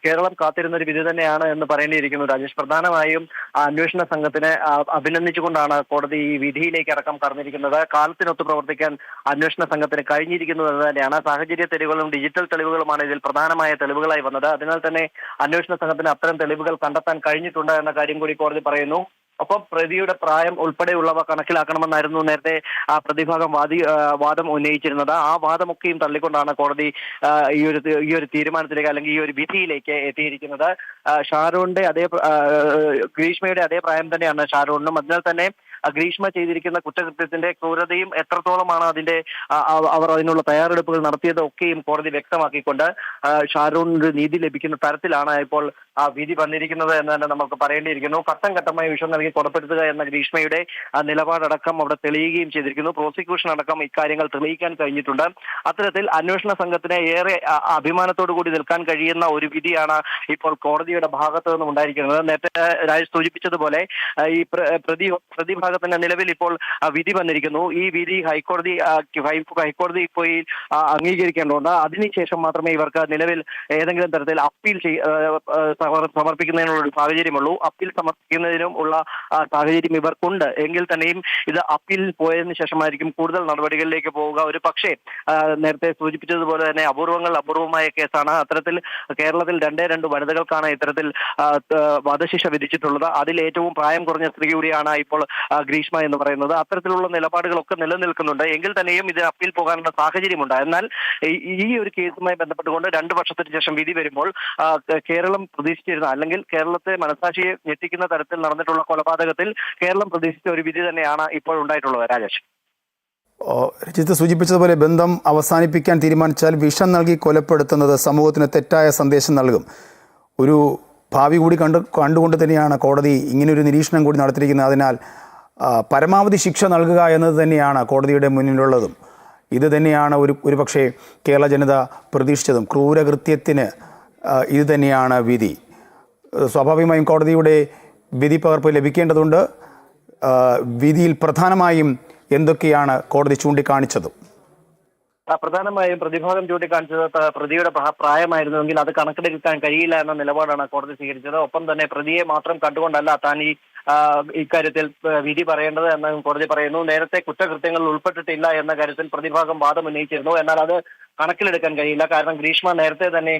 കേരളം കാത്തിരുന്ന ഒരു വിധി തന്നെയാണ് എന്ന് പറയേണ്ടിയിരിക്കുന്നു. രാജേഷ് പ്രധാനമായും അന്വേഷണ സംഘത്തിനെ അഭിനന്ദിച്ചുകൊണ്ടാണ് കോടതി ഈ വിധിയിലേക്ക് അടക്കം കടന്നിരിക്കുന്നത്. കാലത്തിനൊത്ത് പ്രവർത്തിക്കാൻ അന്വേഷണ സംഘത്തിന് കഴിഞ്ഞിരിക്കുന്നു എന്ന് തന്നെയാണ്. സാഹചര്യ തെളിവുകളും ഡിജിറ്റൽ തെളിവുകളുമാണ് ഇതിൽ പ്രധാനമായ തെളിവുകളായി വന്നത്. അതിനാൽ തന്നെ അന്വേഷണ സംഘത്തിന് അത്തരം തെളിവുകൾ കണ്ടെത്താൻ കഴിഞ്ഞിട്ടുണ്ട് എന്ന കാര്യം കൂടി കോടതി പറയുന്നു. ഒപ്പം പ്രതിയുടെ പ്രായം ഉൾപ്പെടെയുള്ളവ കണക്കിലാക്കണമെന്നായിരുന്നു നേരത്തെ ആ പ്രതിഭാഗം വാദി വാദം ഉന്നയിച്ചിരുന്നത്. ആ വാദമൊക്കെയും തള്ളിക്കൊണ്ടാണ് കോടതി ഈ ഒരു ഈ ഒരു തീരുമാനത്തിലേക്ക് അല്ലെങ്കിൽ ഈ ഒരു വിധിയിലേക്ക് എത്തിയിരിക്കുന്നത്. ഷാരൂണിന്റെ അതേ ഗ്രീഷ്മയുടെ അതേ പ്രായം തന്നെയാണ് ഷാരൂണിനും. അതിനാൽ തന്നെ ഗ്രീഷ്മ ചെയ്തിരിക്കുന്ന കുറ്റകൃത്യത്തിന്റെ ക്രൂരതയും എത്രത്തോളമാണ് അതിന്റെ അവർ അതിനുള്ള തയ്യാറെടുപ്പുകൾ നടത്തിയതൊക്കെയും കോടതി വ്യക്തമാക്കിക്കൊണ്ട് ഷാരൂണിന് നീതി ലഭിക്കുന്ന തരത്തിലാണ് ഇപ്പോൾ വിധി വന്നിരിക്കുന്നത് എന്ന് തന്നെ നമുക്ക് പറയേണ്ടിയിരിക്കുന്നു. ഘട്ടം ഘട്ടമായി വിഷം നൽകി കൊലപ്പെടുത്തുക എന്ന ഗ്രീഷ്മയുടെ ആ നിലപാടടക്കം അവിടെ തെളിയുകയും ചെയ്തിരിക്കുന്നു. പ്രോസിക്യൂഷൻ അടക്കം ഇക്കാര്യങ്ങൾ തെളിയിക്കാൻ കഴിഞ്ഞിട്ടുണ്ട്. അത്തരത്തിൽ അന്വേഷണ സംഘത്തിന് ഏറെ ആ, അഭിമാനത്തോടു കൂടി നിൽക്കാൻ കഴിയുന്ന ഒരു വിധിയാണ് ഇപ്പോൾ കോടതിയുടെ ഭാഗത്തു നിന്നും ഉണ്ടായിരിക്കുന്നത്. നേരത്തെ രാജ് സൂചിപ്പിച്ചതുപോലെ ഈ പ്രതി പ്രതിഭാഗത്തിന്റെ നിലവിൽ ഇപ്പോൾ വിധി വന്നിരിക്കുന്നു. ഈ വിധി ഹൈക്കോടതി ഹൈക്കോടതി പോയി ആ, അംഗീകരിക്കേണ്ടതുണ്ട്. അതിനുശേഷം മാത്രമേ ഇവർക്ക് നിലവിൽ ഏതെങ്കിലും തരത്തിൽ അപ്പീൽ ചെയ് ആ, ആ, സമർ- സമർപ്പിക്കുന്നതിനുള്ള ഒരു സാഹചര്യമുള്ളൂ. അപ്പീൽ സമർപ്പിക്കുന്നതിനും ഉള്ള സാഹചര്യം ഇവർക്കുണ്ട്. എങ്കിൽ തന്നെയും ഇത് അപ്പീലിൽ പോയതിനു ശേഷമായിരിക്കും കൂടുതൽ നടപടികളിലേക്ക് പോവുക. ഒരു പക്ഷേ നേരത്തെ സൂചിപ്പിച്ചതുപോലെ തന്നെ അപൂർവങ്ങൾ അപൂർവമായ കേസാണ്. അത്തരത്തിൽ കേരളത്തിൽ രണ്ടേ രണ്ട് വനിതകൾക്കാണ് ഇത്തരത്തിൽ വധശിക്ഷ വിധിച്ചിട്ടുള്ളത്. അതിൽ ഏറ്റവും പ്രായം കുറഞ്ഞ സ്ത്രീ കൂടിയാണ് ഇപ്പോൾ ഗ്രീഷ്മ എന്ന് പറയുന്നത്. അത്തരത്തിലുള്ള നിലപാടുകളൊക്കെ നിലനിൽക്കുന്നുണ്ട്. എങ്കിൽ തന്നെയും ഇത് അപ്പീൽ പോകാനുള്ള സാഹചര്യമുണ്ട്. എന്നാൽ ഈ- ഒരു കേസുമായി ബന്ധപ്പെട്ടുകൊണ്ട് രണ്ട് വർഷത്തിന് ശേഷം വിധി വരുമ്പോൾ കേരളം പ്രതി പ്രതീക്ഷിച്ചിരുന്ന അല്ലെങ്കിൽ കേരളത്തെ മനസാക്ഷിയെ ഞെട്ടിക്കുന്ന തരത്തിൽ നടന്നിട്ടുള്ള കൊലപാതകത്തിൽ കേരളം പ്രതീക്ഷിച്ച ഒരു വിധി തന്നെയാണ് ഇപ്പോൾ ഉണ്ടായിട്ടുള്ളത് രാജേഷ്. രജിത് സൂചിപ്പിച്ചതുപോലെ ബന്ധം അവസാനിപ്പിക്കാൻ തീരുമാനിച്ചാൽ വിഷം നൽകി കൊലപ്പെടുത്തുന്നത് സമൂഹത്തിന് തെറ്റായ സന്ദേശം നൽകും. ഒരു ഭാവി കൂടി കണ്ട് കണ്ടുകൊണ്ട് തന്നെയാണ് കോടതി ഇങ്ങനൊരു നിരീക്ഷണം കൂടി നടത്തിയിരിക്കുന്നത്. അതിനാൽ പരമാവധി ശിക്ഷ നൽകുക എന്നത് തന്നെയാണ് കോടതിയുടെ മുന്നിലുള്ളതും. ഇത് തന്നെയാണ് ഒരു ഒരു പക്ഷേ കേരള ജനത പ്രതീക്ഷിച്ചതും. ക്രൂരകൃത്യത്തിന് ഇത് തന്നെയാണ് വിധി. സ്വാഭാവികമായും കോടതിയുടെ വിധി പകർപ്പ് ലഭിക്കേണ്ടതുണ്ട്. വിധിയിൽ പ്രധാനമായും എന്തൊക്കെയാണ് കോടതി ചൂണ്ടിക്കാണിച്ചത്? പ്രധാനമായും പ്രതിഭാഗം ചൂണ്ടിക്കാണിച്ചത് പ്രതിയുടെ പ്രാ- പ്രായമായിരുന്നുവെങ്കിൽ അത് കണക്കിലെടുക്കാൻ കഴിയില്ല എന്ന നിലപാടാണ് കോടതി സ്വീകരിച്ചത്. ഒപ്പം തന്നെ പ്രതിയെ മാത്രം കണ്ടുകൊണ്ടല്ല താൻ ഈ ഇക്കാര്യത്തിൽ വിധി പറയേണ്ടത് എന്ന് കോടതി പറയുന്നു. നേരത്തെ കുറ്റകൃത്യങ്ങളിൽ ഉൾപ്പെട്ടിട്ടില്ല എന്ന കാര്യത്തിൽ പ്രതിഭാഗം വാദം ഉന്നയിച്ചിരുന്നു എന്നാൽ അത് കണക്കിലെടുക്കാൻ കഴിയില്ല. കാരണം ഗ്രീഷ്മ നേരത്തെ തന്നെ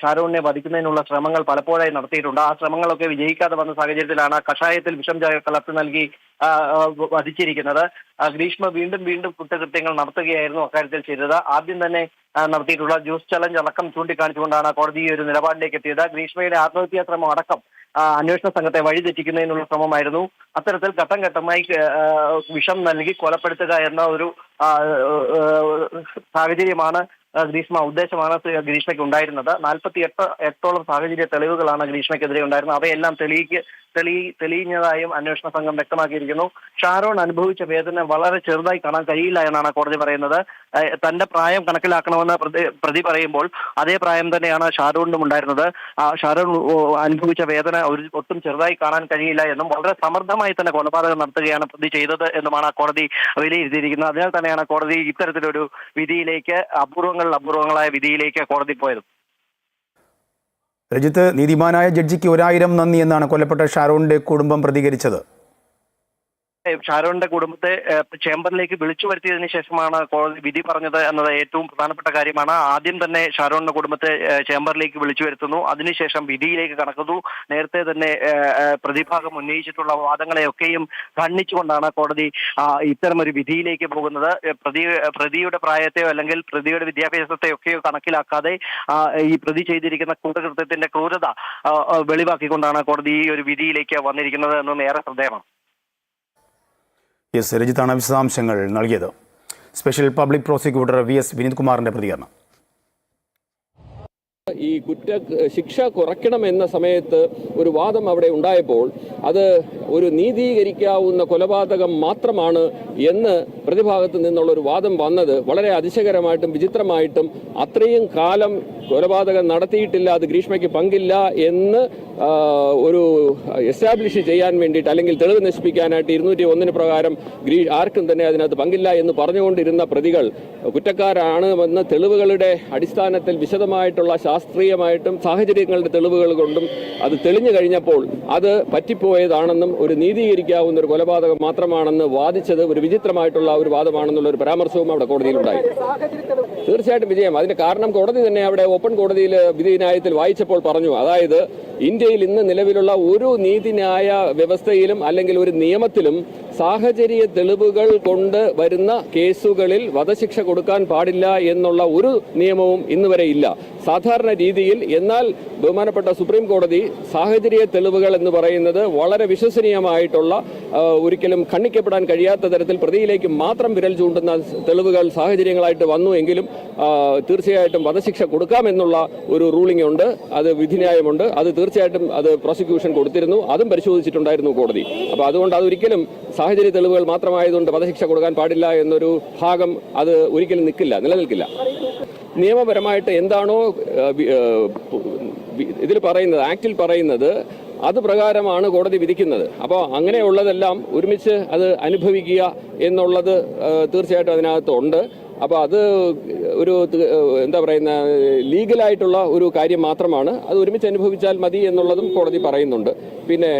ഷാരൂണിനെ വധിക്കുന്നതിനുള്ള ശ്രമങ്ങൾ പലപ്പോഴായി നടത്തിയിട്ടുണ്ട്. ആ ശ്രമങ്ങളൊക്കെ വിജയിക്കാതെ വന്ന സാഹചര്യത്തിലാണ് കഷായത്തിൽ വിഷം കലർത്തി നൽകി വധിച്ചിരിക്കുന്നത്. ഗ്രീഷ്മ വീണ്ടും വീണ്ടും കുറ്റകൃത്യങ്ങൾ നടത്തുകയായിരുന്നു അക്കാര്യത്തിൽ ചെയ്തത്. ആദ്യം തന്നെ നടത്തിയിട്ടുള്ള ജ്യൂസ് ചലഞ്ച് അടക്കം ചൂണ്ടിക്കാണിച്ചുകൊണ്ടാണ് കോടതി ഈ ഒരു നിലപാടിലേക്ക് എത്തിയത്. ഗ്രീഷ്മയുടെ ആത്മഹത്യാ ശ്രമം അടക്കം അന്വേഷണ സംഘത്തെ വഴിതെറ്റിക്കുന്നതിനുള്ള ശ്രമമായിരുന്നു. അത്തരത്തിൽ ഘട്ടം ഘട്ടമായി വിഷം നൽകി കൊലപ്പെടുത്തുക എന്ന ഒരു സാഹചര്യമാണ് ഗ്രീഷ്മ ഉദ്ദേശമാണ് ഗ്രീഷ്മയ്ക്ക് ഉണ്ടായിരുന്നത്. നാൽപ്പത്തി എട്ട് എട്ടോളം സാഹചര്യ തെളിവുകളാണ് ഗ്രീഷ്മയ്ക്കെതിരെ ഉണ്ടായിരുന്നത്. അവയെല്ലാം തെളിയിക്ക് തെളി തെളിയിഞ്ഞതായും അന്വേഷണ സംഘം വ്യക്തമാക്കിയിരിക്കുന്നു. ഷാരോൺ അനുഭവിച്ച വേദന വളരെ ചെറുതായി കാണാൻ കഴിയില്ല എന്നാണ് കോടതി പറയുന്നത്. തന്റെ പ്രായം കണക്കിലാക്കണമെന്ന് പ്രതി പറയുമ്പോൾ അതേ പ്രായം തന്നെയാണ് ഷാരോണിനും ഉണ്ടായിരുന്നത്. ഷാരോൺ അനുഭവിച്ച വേദന ഒരു ഒട്ടും ചെറുതായി കാണാൻ കഴിയില്ല എന്നും വളരെ സമർത്ഥമായി തന്നെ കൊലപാതകം നടത്തുകയാണ് പ്രതി ചെയ്തത് എന്നുമാണ് കോടതി വിലയിരുത്തിയിരിക്കുന്നത്. അതിനാൽ തന്നെയാണ് കോടതി ഇത്തരത്തിലൊരു വിധിയിലേക്ക് അപൂർവങ്ങളായ വിധിയിലേക്ക് കോടതി പോയത് രജിത്ത് നീതിമാനായ ജഡ്ജിക്ക് ഒരായിരം നന്ദി എന്നാണ് കൊല്ലപ്പെട്ട ഷാരോണിന്റെ കുടുംബം പ്രതികരിച്ചത്. ഷാരോണിന്റെ കുടുംബത്തെ ചേംബറിലേക്ക് വിളിച്ചു വരുത്തിയതിന് ശേഷമാണ് കോടതി വിധി പറഞ്ഞത് എന്നത് ഏറ്റവും പ്രധാനപ്പെട്ട കാര്യമാണ്. ആദ്യം തന്നെ ഷാരോണിന്റെ കുടുംബത്തെ ചേംബറിലേക്ക് വിളിച്ചു വരുത്തുന്നു. അതിനുശേഷം വിധിയിലേക്ക് കടക്കുന്നു. നേരത്തെ തന്നെ പ്രതിഭാഗം ഉന്നയിച്ചിട്ടുള്ള വാദങ്ങളെയൊക്കെയും ഖണ്ഡിച്ചുകൊണ്ടാണ് കോടതി ഇത്തരമൊരു വിധിയിലേക്ക് പോകുന്നത്. പ്രതി പ്രതിയുടെ പ്രായത്തെയോ അല്ലെങ്കിൽ പ്രതിയുടെ വിദ്യാഭ്യാസത്തെയൊക്കെയോ കണക്കിലാക്കാതെ ഈ പ്രതി ചെയ്തിരിക്കുന്ന കൂട്ടകൃത്യത്തിന്റെ ക്രൂരത വെളിവാക്കിക്കൊണ്ടാണ് കോടതി ഈ ഒരു വിധിയിലേക്ക് വന്നിരിക്കുന്നത് എന്നും ഏറെ ശ്രദ്ധേയമാണ്. എസ് രജിത്താണ് വിശദാംശങ്ങൾ നൽകിയത്. Special public prosecutor V S Vineeth കുമാറിന്റെ പ്രതികരണം. ഈ കുറ്റ ശിക്ഷ കുറയ്ക്കണമെന്ന സമയത്ത് ഒരു വാദം അവിടെ ഉണ്ടായപ്പോൾ അത് ഒരു നീതീകരിക്കാവുന്ന കൊലപാതകം മാത്രമാണ് എന്ന് പ്രതിഭാഗത്ത് നിന്നുള്ള ഒരു വാദം വന്നത്. വളരെ അതിശയകരമായിട്ടും വിചിത്രമായിട്ടും അത്രയും കാലം കൊലപാതകം നടത്തിയിട്ടില്ല അത് ഗ്രീഷ്മയ്ക്ക് പങ്കില്ല എന്ന് ഒരു എസ്റ്റാബ്ലിഷ് ചെയ്യാൻ വേണ്ടിയിട്ട് അല്ലെങ്കിൽ തെളിവ് നശിപ്പിക്കാനായിട്ട് ഇരുന്നൂറ്റി ഒന്നിന് പ്രകാരം ഗ്രീ ആർക്കും തന്നെ അതിനകത്ത് പങ്കില്ല എന്ന് പറഞ്ഞുകൊണ്ടിരുന്ന പ്രതികൾ കുറ്റക്കാരാണ് എന്ന് തെളിവുകളുടെ അടിസ്ഥാനത്തിൽ വിശദമായിട്ടുള്ള ശാസ്ത്രീയമായിട്ടും സാഹചര്യങ്ങളുടെ തെളിവുകൾ കൊണ്ടും അത് തെളിഞ്ഞു കഴിഞ്ഞപ്പോൾ അത് പറ്റിപ്പോയതാണെന്നും ഒരു നീതീകരിക്കാവുന്ന ഒരു കൊലപാതകം മാത്രമാണെന്ന് വാദിച്ചത് ഒരു വിചിത്രമായിട്ടുള്ള ഒരു വാദമാണെന്നുള്ള ഒരു പരാമർശവും അവിടെ കോടതിയിലുണ്ടായി. തീർച്ചയായിട്ടും വിജയം. അതിന് കാരണം കോടതി തന്നെ അവിടെ ഓപ്പൺ കോടതിയിൽ വിധിന്യായത്തിൽ വായിച്ചപ്പോൾ പറഞ്ഞു. അതായത് ഇന്ത്യയിൽ ഇന്ന് നിലവിലുള്ള ഒരു നീതിന്യായ വ്യവസ്ഥയിലും അല്ലെങ്കിൽ ഒരു നിയമത്തിലും സാഹചര്യ തെളിവുകൾ കൊണ്ട് വരുന്ന കേസുകളിൽ വധശിക്ഷ കൊടുക്കാൻ പാടില്ല എന്നുള്ള ഒരു നിയമവും ഇന്ന് വരെ ഇല്ല. സാധാരണ രീതിയിൽ എന്നാൽ ബഹുമാനപ്പെട്ട സുപ്രീം കോടതി സാഹചര്യ തെളിവുകൾ എന്ന് പറയുന്നത് വളരെ വിശ്വസനീയമായിട്ടുള്ള ഒരിക്കലും ഖണ്ഡിക്കപ്പെടാൻ കഴിയാത്ത തരത്തിൽ പ്രതിയിലേക്ക് മാത്രം വിരൽ ചൂണ്ടുന്ന തെളിവുകൾ സാഹചര്യങ്ങളായിട്ട് വന്നു എങ്കിലും തീർച്ചയായിട്ടും വധശിക്ഷ കൊടുക്കാമെന്നുള്ള ഒരു റൂളിംഗ് ഉണ്ട് അത് വിധിന്യായമുണ്ട്. അത് തീർച്ചയായിട്ടും അത് പ്രോസിക്യൂഷൻ കൊടുത്തിരുന്നു. അതും പരിശോധിച്ചിട്ടുണ്ടായിരുന്നു കോടതി. അപ്പോൾ അതുകൊണ്ട് അതൊരിക്കലും സാഹചര്യ തെളിവുകൾ മാത്രമായതുകൊണ്ട് വധശിക്ഷ കൊടുക്കാൻ പാടില്ല എന്നൊരു ഭാഗം അത് ഒരിക്കലും നിൽക്കില്ല നിലനിൽക്കില്ല. നിയമപരമായിട്ട് എന്താണോ ഇതിൽ പറയുന്നത് ആക്റ്റിൽ പറയുന്നത് അത് പ്രകാരമാണ് കോടതി വിധിക്കുന്നത്. അപ്പോൾ അങ്ങനെയുള്ളതെല്ലാം ഒരുമിച്ച് അത് അനുഭവിക്കുക എന്നുള്ളത് തീർച്ചയായിട്ടും അതിനകത്ത് ഉണ്ട്. അപ്പോൾ അത് ഒരു എന്താ പറയുന്ന ലീഗലായിട്ടുള്ള ഒരു കാര്യം മാത്രമാണ്. അത് ഒരുമിച്ച് അനുഭവിച്ചാൽ മതി എന്നുള്ളതും കോടതി പറയുന്നുണ്ട്. പിന്നെ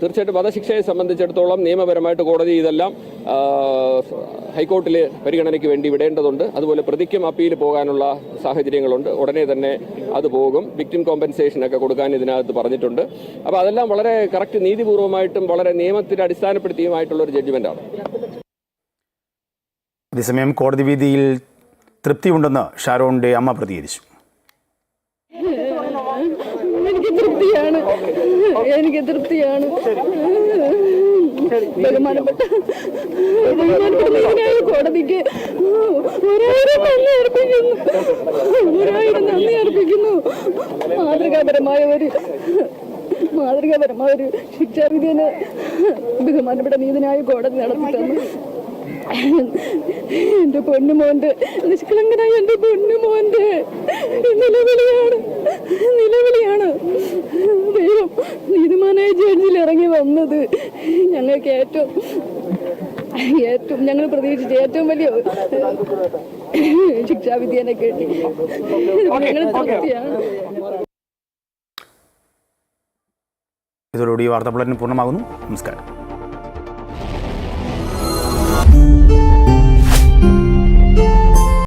തീർച്ചയായിട്ടും വധശിക്ഷയെ സംബന്ധിച്ചിടത്തോളം നിയമപരമായിട്ട് കോടതി ഇതെല്ലാം ഹൈക്കോർട്ടിൽ പരിഗണനയ്ക്ക് വേണ്ടി വിടേണ്ടതുണ്ട്. അതുപോലെ പ്രതിക്കും അപ്പീൽ പോകാനുള്ള സാഹചര്യങ്ങളുണ്ട്. ഉടനെ തന്നെ അത് പോകും. വിക്ടിം കോമ്പൻസേഷൻ ഒക്കെ കൊടുക്കാൻ ഇതിനകത്ത് പറഞ്ഞിട്ടുണ്ട്. അപ്പോൾ അതെല്ലാം വളരെ കറക്റ്റ് നീതിപൂർവമായിട്ടും വളരെ നിയമത്തിന് അടിസ്ഥാനപ്പെടുത്തിയുമായിട്ടുള്ള ഒരു ജഡ്ജ്മെന്റാണ്. അതേസമയം കോടതി വിധിയിൽ തൃപ്തിയുണ്ടെന്ന് ഷാരോണിന്റെ അമ്മ പ്രതികരിച്ചു. എനിക്ക് തൃപ്തിയാണ്. എനിക്ക് തൃപ്തിയാണ്. ബഹുമാനപ്പെട്ട നന്ദി അർപ്പിക്കുന്നു. നന്ദി അർപ്പിക്കുന്നു. മാതൃകാപരമായ ഒരു മാതൃകാപരമായ ഒരു ശിക്ഷാവിധിയെ ബഹുമാനപ്പെട്ട നീതിനായ കോടതി നടത്തി തന്നു എന്റെ പൊന്നുമോന്റെ നിഷ്കളങ്കനായ എന്റെ പൊന്നുമോന്റെ നിലവിളിയാണ് നിലവിളിയാണ്. ദൈവം നീതിമാനായ ജഡ്ജിൽ ഇറങ്ങി വന്നത് ഞങ്ങൾക്ക് ഏറ്റവും ഏറ്റവും ഞങ്ങൾ പ്രതീക്ഷിച്ച ഏറ്റവും വലിയ ശിക്ഷാവിധിയെ കേട്ടി. ഞങ്ങൾ തൃപ്തിയാണ് ഇതോടുകൂടി വാർത്താ ബുള്ളറ്റിൻ പൂർണമാകുന്നു. നമസ്കാരം.